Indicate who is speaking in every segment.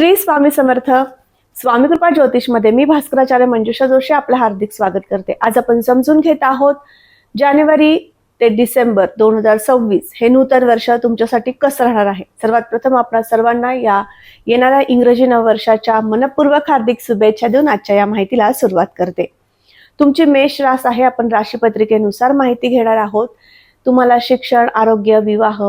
Speaker 1: श्री स्वामी समर्थ. स्वामी कृपा ज्योतिषमध्ये मी भास्कराचार्य मंजुषा जोशी आपलं हार्दिक स्वागत करते. आज आपण समजून घेत आहोत जानेवारी ते डिसेंबर दोन हजार सव्वीस हे नूतन वर्ष तुमच्यासाठी कसं राहणार आहे? सर्वात प्रथम आपण सर्वांना या येणाऱ्या इंग्रजी नववर्षाच्या मनपूर्वक हार्दिक शुभेच्छा देऊन आजच्या या माहितीला सुरुवात करते. तुमची मेष रास आहे आपण राशीपत्रिकेनुसार माहिती घेणार आहोत. तुम्हाला शिक्षण आरोग्य विवाह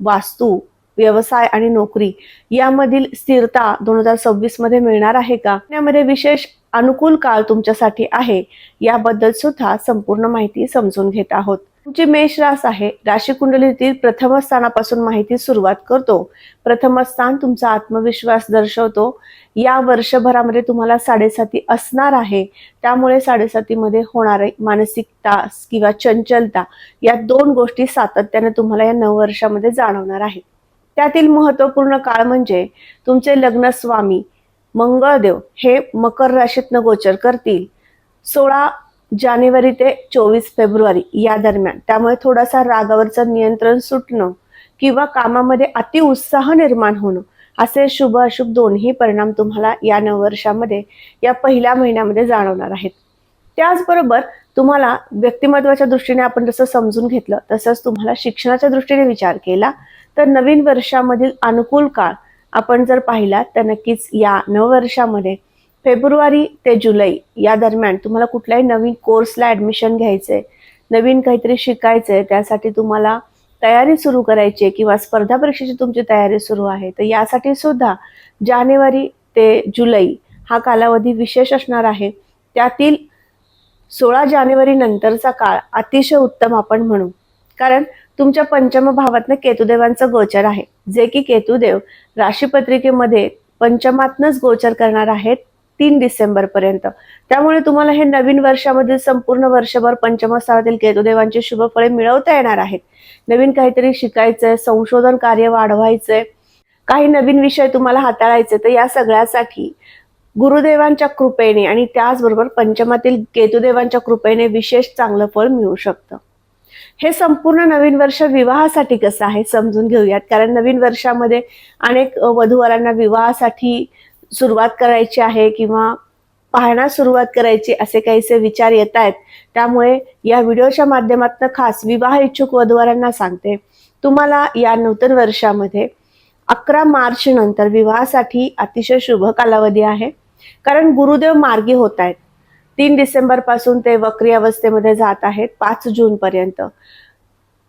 Speaker 1: वास्तू व्यवसाय आणि नोकरी यामधील स्थिरता दोन हजार सव्वीसमध्ये मिळणार आहे का? यामध्ये विशेष अनुकूल काळ तुमच्यासाठी आहे याबद्दल सुद्धा संपूर्ण माहिती समजून घेत आहोत. तुमची मेष रास आहे राशी कुंडलीतील प्रथम स्थानापासून माहिती सुरुवात करतो. प्रथम स्थान तुमचा आत्मविश्वास दर्शवतो. या वर्षभरामध्ये तुम्हाला साडेसाती असणार आहे. त्यामुळे साडेसातीमध्ये होणारे मानसिक तास किंवा चंचलता या दोन गोष्टी सातत्याने तुम्हाला या नववर्षामध्ये जाणवणार आहेत. त्यातील महत्त्वपूर्ण काळ म्हणजे तुमचे लग्न स्वामी मंगळदेव हे मकर राशीतनं गोचर करतील. सोळा जानेवारी ते चोवीस फेब्रुवारी या दरम्यान. त्यामुळे थोडासा रागावरचं नियंत्रण सुटणं किंवा कामामध्ये अति उत्साह निर्माण होणं असे शुभ अशुभ दोन्ही परिणाम तुम्हाला या नववर्षामध्ये या पहिल्या महिन्यामध्ये जाणवणार आहेत. त्याचबरोबर तुम्हाला व्यक्तिमत्वाच्या दृष्टीने आपण जसं समजून घेतलं तसंच तुम्हाला शिक्षणाच्या दृष्टीने विचार केला तर नवीन वर्षामधील अनुकूल काळ आपण जर पाहिला तर नक्कीच या नववर्षामध्ये फेब्रुवारी ते जुलै या दरम्यान तुम्हाला कुठल्याही नवीन कोर्सला ॲडमिशन घ्यायचंय नवीन काहीतरी शिकायचंय त्यासाठी तुम्हाला तयारी सुरू करायची आहे किंवा स्पर्धा परीक्षेची तुमची तयारी सुरू आहे तर यासाठी सुद्धा जानेवारी ते जुलै हा कालावधी विशेष असणार आहे. त्यातील सोळा जानेवारी नंतरचा काळ अतिशय उत्तम आपण म्हणू. कारण तुमच्या पंचम भावातनं केतुदेवांचं गोचर आहे. जे की केतुदेव राशीपत्रिकेमध्ये पंचमातनच गोचर करणार आहेत तीन डिसेंबर पर्यंत त्यामुळे तुम्हाला हे नवीन वर्षामधील संपूर्ण वर्षभर पंचमस्थानातील केतुदेवांची केतुदेवांची शुभफळे मिळवता येणार आहेत. नवीन काहीतरी शिकायचंय संशोधन कार्य वाढवायचंय काही नवीन विषय तुम्हाला हाताळायचे तर या सगळ्यासाठी गुरुदेवांच्या कृपेने आणि त्याचबरोबर पंचमातील केतुदेवांच्या कृपेने विशेष चांगलं फळ मिळू शकतं. हे संपूर्ण नवीन वर्ष विवाहासाठी कसं आहे समजून घेऊयात. कारण नवीन वर्षामध्ये अनेक वधूवरांना विवाहासाठी सुरुवात करायची आहे किंवा पाहण्यास सुरुवात करायची असे काहीसे विचार येत आहेत. त्यामुळे या व्हिडिओच्या माध्यमातून खास विवाह इच्छुक वधूवरांना सांगते. तुम्हाला या नूतन वर्षामध्ये अकरा मार्च नंतर विवाहासाठी अतिशय शुभ कालावधी आहे. कारण गुरुदेव मार्गी होत आहेत. तीन डिसेंबरपासून ते वक्री अवस्थेमध्ये जात आहेत पाच जून पर्यंत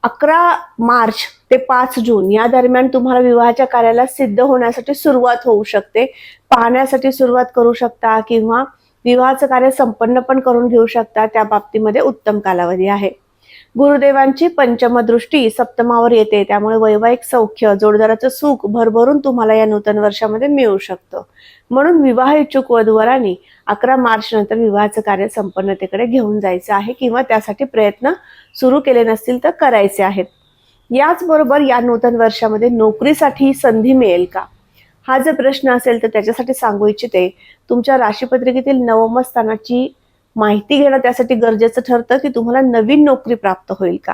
Speaker 1: अकरा मार्च ते पाच जून या दरम्यान तुम्हाला विवाहाच्या कार्याला सिद्ध होण्यासाठी सुरुवात होऊ शकते. पाहण्यासाठी सुरुवात करू शकता किंवा विवाहाचं कार्य संपन्न पण करून घेऊ शकता त्या बाबतीमध्ये उत्तम कालावधी आहे. गुरुदेवांची पंचम दृष्टी सप्तमावर येते. त्यामुळे वैवाहिक सौख्य जोडदाराचं सुख भरभरून तुम्हाला या नूतन वर्षामध्ये मिळू शकतं. म्हणून विवाह इच्छुक वधूवरांनी अकरा मार्च नंतर विवाहाचं कार्य संपन्नतेकडे घेऊन जायचं आहे किंवा त्यासाठी प्रयत्न सुरू केले नसतील तर करायचे आहेत. याचबरोबर या नूतन वर्षामध्ये नोकरीसाठी संधी मिळेल का? हा जर प्रश्न असेल तर त्याच्यासाठी सांगू इच्छिते तुमच्या राशीपत्रिकेतील नवम स्थानाची माहिती घेणं त्यासाठी गरजेचं ठरतं की तुम्हाला नवीन नोकरी प्राप्त होईल का?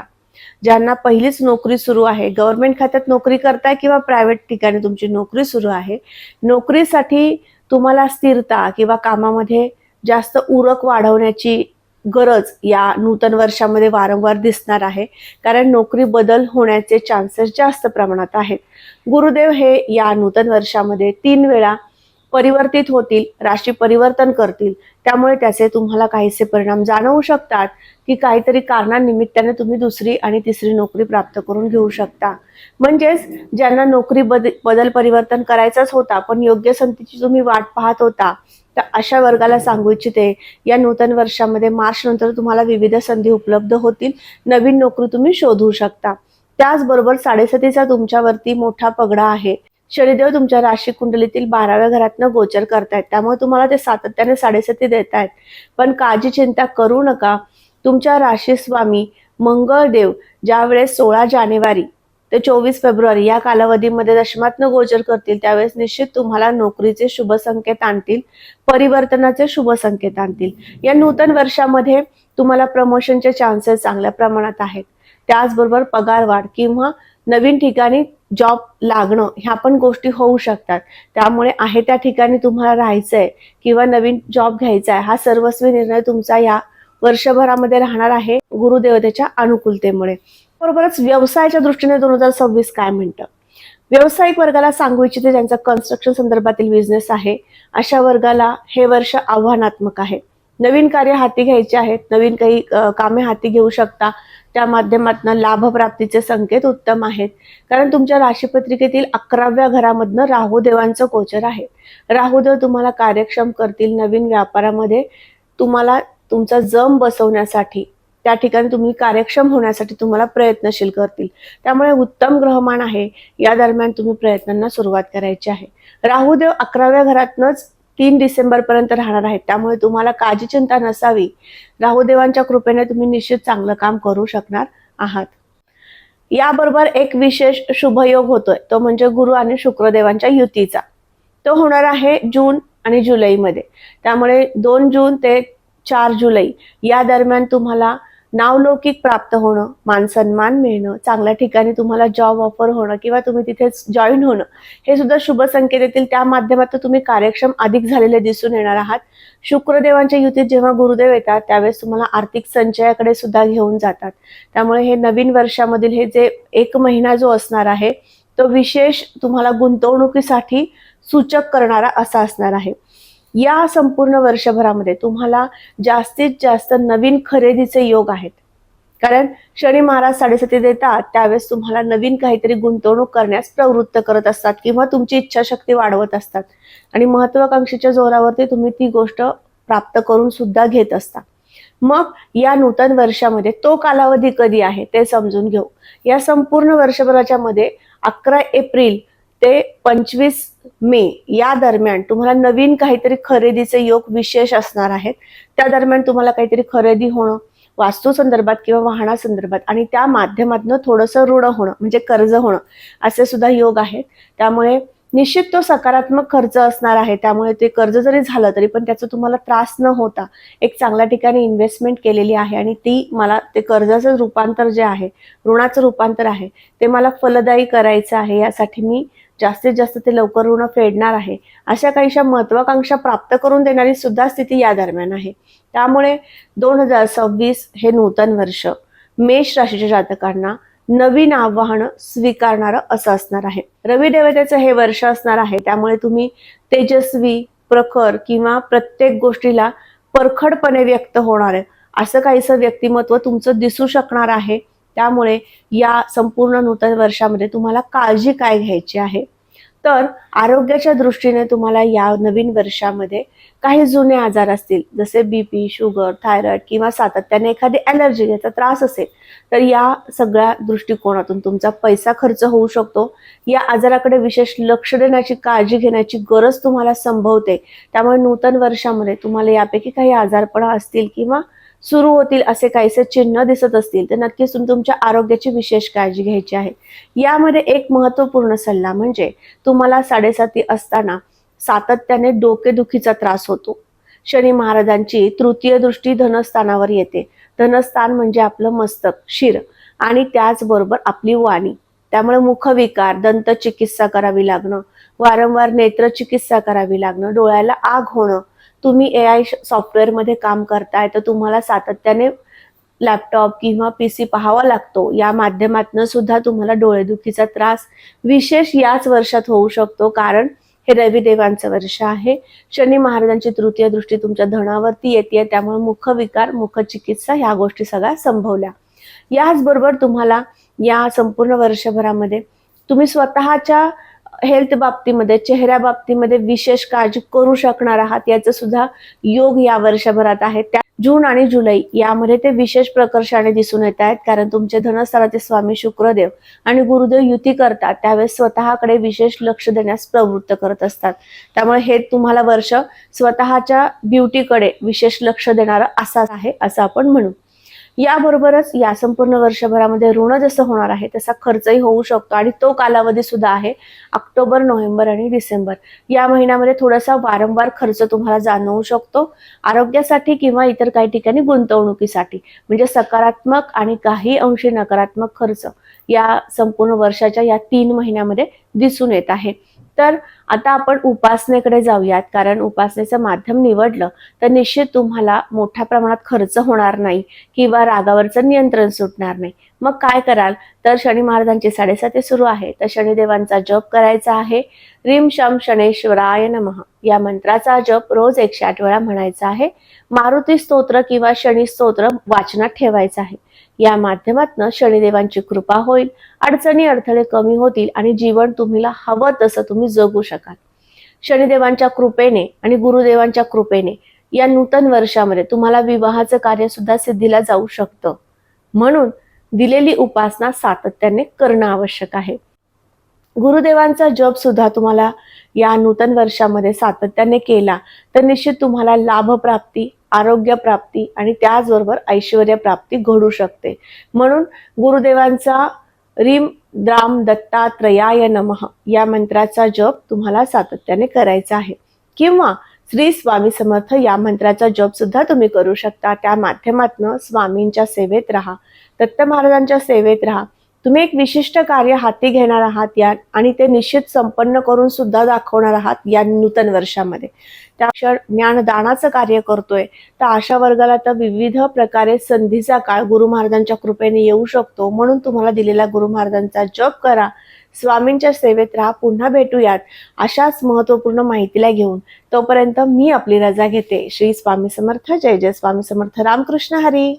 Speaker 1: ज्यांना पहिलीच नोकरी सुरू आहे गव्हर्नमेंट खात्यात नोकरी करताय किंवा प्रायव्हेट ठिकाणी तुमची नोकरी सुरू आहे नोकरीसाठी तुम्हाला स्थिरता किंवा कामामध्ये जास्त उरक वाढवण्याची गरज या नूतन वर्षामध्ये वारंवार दिसणार आहे. कारण नोकरी बदल होण्याचे चान्सेस जास्त प्रमाणात आहेत. गुरुदेव हे या नूतन वर्षामध्ये तीन वेळा परिवर्तित होतील राशी परिवर्तन करतील. त्यामुळे त्याचे तुम्हाला काहीसे परिणाम जाणवू शकतात की काहीतरी कारणानिमित्ताने तुम्ही दुसरी आणि तिसरी नोकरी प्राप्त करून घेऊ शकता. म्हणजेच ज्यांना नोकरी बद बदल परिवर्तन करायचाच होता पण योग्य संधीची तुम्ही वाट पाहत होता तर अशा वर्गाला सांगू इच्छिते या नूतन वर्षामध्ये मार्च नंतर तुम्हाला विविध संधी उपलब्ध होतील नवीन नोकरी तुम्ही शोधू शकता. त्याचबरोबर साडेसातीचा तुमच्यावरती मोठा पगडा आहे. शनिदेव तुमच्या राशी कुंडलीतील बाराव्या घरातनं गोचर करतायत. त्यामुळे तुम्हाला ते सातत्याने साडेसाती देत आहेत पण काळजी चिंता करू नका. तुमच्या राशी स्वामी मंगळदेव ज्यावेळेस सोळा जानेवारी ते चोवीस फेब्रुवारी या कालावधीमध्ये दशमातनं गोचर करतील त्यावेळेस निश्चित तुम्हाला नोकरीचे शुभ संकेत आणतील परिवर्तनाचे शुभ संकेत आणतील. या नूतन वर्षामध्ये तुम्हाला प्रमोशनचे चान्सेस चांगल्या प्रमाणात आहेत. त्याचबरोबर पगार वाढ किंवा नवीन ठिकाणी जॉब लागणं ह्या पण गोष्टी होऊ शकतात. त्यामुळे आहे त्या ठिकाणी तुम्हाला राहायचंय किंवा नवीन जॉब घ्यायचा आहे हा सर्वस्वी निर्णय तुमचा या वर्षभरामध्ये राहणार आहे गुरुदेवतेच्या अनुकूलतेमुळे. बरोबरच व्यवसायाच्या दृष्टीने दोन हजार सव्वीस काय म्हणतं? व्यावसायिक वर्गाला सांगू इच्छिते ज्यांचा कन्स्ट्रक्शन संदर्भातील बिझनेस आहे अशा वर्गाला हे वर्ष आव्हानात्मक आहे. नवीन कार्य हाती घ्यायचे आहेत नवीन काही कामे हाती घेऊ शकता. त्या माध्यमातून लाभप्राप्तीचे संकेत उत्तम आहेत. कारण तुमच्या राशीपत्रिकेतील अकराव्या घरामधनं राहुदेवांचं गोचर आहे. राहुदेव तुम्हाला कार्यक्षम करतील नवीन व्यापारामध्ये. तुम्हाला तुमचा जम बसवण्यासाठी त्या ठिकाणी तुम्ही कार्यक्षम होण्यासाठी तुम्हाला प्रयत्नशील करतील. त्यामुळे उत्तम ग्रहमान आहे. या दरम्यान तुम्ही प्रयत्नांना सुरुवात करायची आहे. राहुदेव अकराव्या घरातनच तीन डिसेंबर पर्यंत राहणार आहेत. त्यामुळे तुम्हाला काळजी चिंता नसावी. राहुदेवांच्या कृपेने तुम्ही निश्चित चांगलं काम करू शकणार आहात. याबरोबर एक विशेष शुभयोग होतोय. तो म्हणजे गुरु आणि शुक्रदेवांच्या युतीचा. तो होणार आहे जून आणि जुलैमध्ये. त्यामुळे दोन जून ते चार जुलै या दरम्यान तुम्हाला नावलौकिक प्राप्त होणं मानसन्मान मिळणं चांगल्या ठिकाणी तुम्हाला जॉब ऑफर होणं किंवा तुम्ही तिथेच जॉईन होणं हे सुद्धा शुभ संकेत येतील त्या माध्यमातून तुम्ही कार्यक्षम अधिक झालेले दिसून येणार आहात. शुक्रदेवांच्या युतीत जेव्हा गुरुदेव येतात त्यावेळेस तुम्हाला आर्थिक संचयाकडे सुद्धा घेऊन जातात. त्यामुळे हे नवीन वर्षामधील हे जे एक महिना जो असणार आहे तो विशेष तुम्हाला गुंतवणुकीसाठी सूचक करणारा असा असणार आहे. या संपूर्ण वर्षभरामध्ये तुम्हाला जास्तीत जास्त नवीन खरेदीचे योग आहेत. कारण शनी महाराज साडेसाती देतात त्यावेळेस तुम्हाला नवीन काहीतरी गुंतवणूक करण्यास प्रवृत्त करत असतात किंवा तुमची इच्छाशक्ती वाढवत असतात. आणि महत्वाकांक्षेच्या जोरावरती तुम्ही ती गोष्ट प्राप्त करून सुद्धा घेत असता. मग या नूतन वर्षामध्ये तो कालावधी कधी आहे ते समजून घेऊ. या संपूर्ण वर्षभराच्या मध्ये अकरा एप्रिल ते पंचवीस मे या दरम्यान तुम्हाला नवीन काहीतरी खरेदीचे योग विशेष असणार आहेत. त्या दरम्यान तुम्हाला काहीतरी खरेदी होणं वास्तू संदर्भात किंवा वाहना संदर्भात आणि त्या माध्यमातून थोडंसं ऋण होणं म्हणजे कर्ज होणं असे सुद्धा योग आहेत. त्यामुळे निश्चित तो सकारात्मक खर्च असणार आहे. त्यामुळे ते कर्ज जरी झालं तरी पण त्याचा तुम्हाला त्रास न होता एक चांगल्या ठिकाणी इन्व्हेस्टमेंट केलेली आहे आणि ती मला ते कर्जाचं रूपांतर जे आहे ऋणाचं रूपांतर आहे ते मला फलदायी करायचं आहे यासाठी मी जास्तीत जास्त ते लवकर ऋण फेडणार आहे. अशा काहीशा महत्वाकांक्षा प्राप्त करून देणारी सुद्धा स्थिती या दरम्यान आहे. त्यामुळे दोन हजार सव्वीस हे नूतन वर्ष मेष राशीच्या जातकांना नवीन आव्हान स्वीकारणारं असं असणार आहे. रवी देवतेचं हे वर्ष असणार आहे. त्यामुळे तुम्ही तेजस्वी प्रखर किंवा प्रत्येक गोष्टीला परखडपणे व्यक्त होणार आहे. असं काहीसं व्यक्तिमत्व तुमचं दिसू शकणार आहे. त्यामुळे या संपूर्ण नूतन वर्षामध्ये तुम्हाला काळजी काय घ्यायची आहे? तर आरोग्याच्या दृष्टीने तुम्हाला या नवीन वर्षामध्ये काही जुने आजार असतील जसे बीपी शुगर थायरॉइड किंवा सातत्याने एखादी ॲलर्जी याचा त्रास असेल तर या सगळ्या दृष्टिकोनातून तुमचा पैसा खर्च होऊ शकतो. या आजाराकडे विशेष लक्ष देण्याची काळजी घेण्याची गरज तुम्हाला संभवते. त्यामुळे नूतन वर्षामध्ये तुम्हाला यापैकी काही आजारपणा असतील किंवा सुरू होतील असे काहीसे चिन्ह दिसत असतील तर नक्कीच तुमच्या आरोग्याची विशेष काळजी घ्यायची आहे. यामध्ये एक महत्त्वपूर्ण सल्ला म्हणजे तुम्हाला साडेसाती असताना सातत्याने डोकेदुखीचा त्रास होतो. शनी महाराजांची तृतीय दृष्टी धनस्थानावर येते. धनस्थान म्हणजे आपलं मस्तक शिर आणि त्याचबरोबर आपली वाणी. त्यामुळे मुखविकार दंत चिकित्सा करावी लागणं वारंवार नेत्र चिकित्सा करावी लागणं डोळ्याला आग होणं तुम्ही ए आय सॉफ्टवेअरमध्ये काम करताय तर तुम्हाला सातत्याने लॅपटॉप किंवा पी सी पाहावा लागतो. या माध्यमातून सुद्धा तुम्हाला डोळेदुखीचा त्रास विशेष याच वर्षात होऊ शकतो. कारण हे रविदेवांचं वर्ष आहे. शनी महाराजांची तृतीय दृष्टी तुमच्या धनावरती येते त्यामुळे मुखविकार मुखचिकित्सा ह्या गोष्टी सगळ्या संभवल्या. याचबरोबर तुम्हाला या संपूर्ण वर्षभरामध्ये तुम्ही स्वतःच्या हेल्थ बाबतीमध्ये चेहऱ्या बाबतीमध्ये विशेष काळजी करू शकणार आहात याचं सुद्धा योग या वर्षभरात आहे. त्या जून आणि जुलै यामध्ये ते विशेष प्रकर्षाने दिसून येत आहेत कारण तुमचे धनस्थानाचे स्वामी शुक्रदेव आणि गुरुदेव युती करतात त्यावेळेस स्वतःकडे विशेष लक्ष देण्यास प्रवृत्त करत असतात. त्यामुळे हे तुम्हाला वर्ष स्वतःच्या ब्युटीकडे विशेष लक्ष देणारं असाच आहे असं आपण म्हणू. याबरोबरच या संपूर्ण वर्षभरामध्ये ऋण जसं होणार आहे तसा खर्चही होऊ शकतो आणि तो कालावधी सुद्धा आहे ऑक्टोबर नोव्हेंबर आणि डिसेंबर. या महिन्यामध्ये थोडासा वारंवार खर्च तुम्हाला जाणवू शकतो आरोग्यासाठी किंवा इतर काही ठिकाणी गुंतवणुकीसाठी. म्हणजे सकारात्मक आणि काही अंशी नकारात्मक खर्च या संपूर्ण वर्षाच्या या तीन महिन्यामध्ये दिसून येत आहे. तर आता आपण उपासनेकडे जाऊयात. कारण उपासनेचं माध्यम निवडलं तर निश्चित तुम्हाला मोठ्या प्रमाणात खर्च होणार नाही किंवा रागावरचं नियंत्रण सुटणार नाही. मग काय कराल? तर शनी महाराजांची साडेसाती सुरू आहे. तर शनिदेवांचा जप करायचा आहे. रिम शम शनेश्वराय नमः. या मंत्राचा जप रोज एकशे आठ वेळा म्हणायचा आहे. मारुती स्तोत्र किंवा शनी स्तोत्र वाचनात ठेवायचं आहे. या माध्यमातनं शनिदेवांची कृपा होईल अडचणी अडथळे कमी होतील आणि जीवन तुम्हाला हवं तसं तुम्ही जगू शकाल. शनिदेवांच्या कृपेने आणि गुरुदेवांच्या कृपेने या नूतन वर्षामध्ये तुम्हाला विवाहाचं कार्य सुद्धा सिद्धीला जाऊ शकतं. म्हणून दिलेली उपासना सातत्याने करणं आवश्यक आहे. गुरुदेवांचा जप सुद्धा तुम्हाला या नूतन वर्षामध्ये सातत्याने केला तर निश्चित तुम्हाला लाभप्राप्ती आरोग्य प्राप्ती आणि त्याचबरोबर ऐश्वर प्राप्ती घडू शकते. म्हणून गुरुदेवांचा रिम द्राम दत्तात्रयाय नमः या मंत्राचा जप तुम्हाला सातत्याने करायचा आहे. किंवा श्री स्वामी समर्थ या मंत्राचा जप सुद्धा तुम्ही करू शकता. त्या माध्यमातनं स्वामींच्या सेवेत राहा दत्त महाराजांच्या सेवेत राहा. तुम्ही एक विशिष्ट कार्य हाती घेणार आहात या आणि ते निश्चित संपन्न करून सुद्धा दाखवणार आहात या नूतन वर्षामध्ये. त्या क्षण ज्ञानदानाचं कार्य करतोय. तर अशा वर्गाला तर विविध प्रकारे संधीचा काळ गुरु महाराजांच्या कृपेने येऊ शकतो. म्हणून तुम्हाला दिलेला गुरु महाराजांचा जप करा. स्वामींच्या सेवेत राहा. पुन्हा भेटूयात. अशाच महत्त्वपूर्ण माहितीला घेऊन तोपर्यंत मी आपली रजा घेते. श्री स्वामी समर्थ. जय जय स्वामी समर्थ. रामकृष्ण हरी.